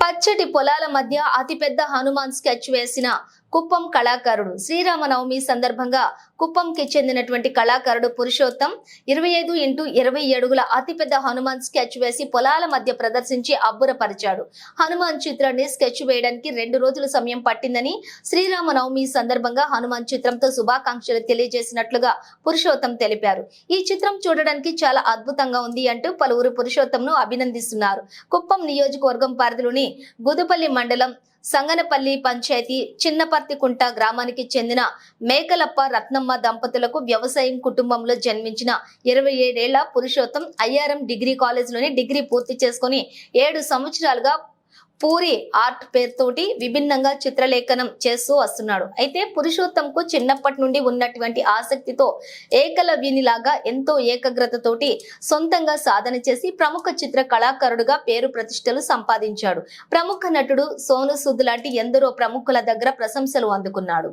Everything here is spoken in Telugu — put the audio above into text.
పచ్చటి పొలాల మధ్య అతిపెద్ద హనుమాన్ స్కెచ్ వేసిన కుప్పం కళాకారుడు. శ్రీరామనవమి సందర్భంగా కుప్పంకి చెందినటువంటి కళాకారుడు పురుషోత్తం ఇరవై ఐదు ఇంటూ ఇరవై ఏడుగుల అతిపెద్ద హనుమాన్ స్కెచ్ వేసి పొలాల మధ్య ప్రదర్శించి అబ్బురపరిచాడు. హనుమాన్ చిత్రాన్ని స్కెచ్ వేయడానికి రెండు రోజుల సమయం పట్టిందని శ్రీరామనవమి సందర్భంగా హనుమాన్ చిత్రంతో శుభాకాంక్షలు తెలియజేసినట్లుగా పురుషోత్తం తెలిపారు. ఈ చిత్రం చూడడానికి చాలా అద్భుతంగా ఉంది అంటూ పలువురు పురుషోత్తంను అభినందిస్తున్నారు. కుప్పం నియోజకవర్గం పరిధిలోని గుదుపల్లి మండలం సంగనపల్లి పంచాయతీ చిన్నపర్తికుంట గ్రామానికి చెందిన మేకలప్ప రత్నమ్మ దంపతులకు వ్యవసాయం కుటుంబంలో జన్మించిన ఇరవై ఏడేళ్ళ పురుషోత్తం ఐఆర్ఎం డిగ్రీ కాలేజీలోని డిగ్రీ పూర్తి చేసుకుని ఏడు సంవత్సరాలుగా పూరి ఆర్ట్ పేరుతోటి విభిన్నంగా చిత్రలేఖనం చేస్తూ వస్తున్నాడు. అయితే పురుషోత్తంకు చిన్నప్పటి నుండి ఉన్నటువంటి ఆసక్తితో ఏకలవ్యునిలాగా ఎంతో ఏకాగ్రతతోటి సొంతంగా సాధన చేసి ప్రముఖ చిత్ర కళాకారుడుగా పేరు ప్రతిష్టలు సంపాదించాడు. ప్రముఖ నటుడు సోను సూద్ లాంటి ఎందరో ప్రముఖుల దగ్గర ప్రశంసలు అందుకున్నాడు.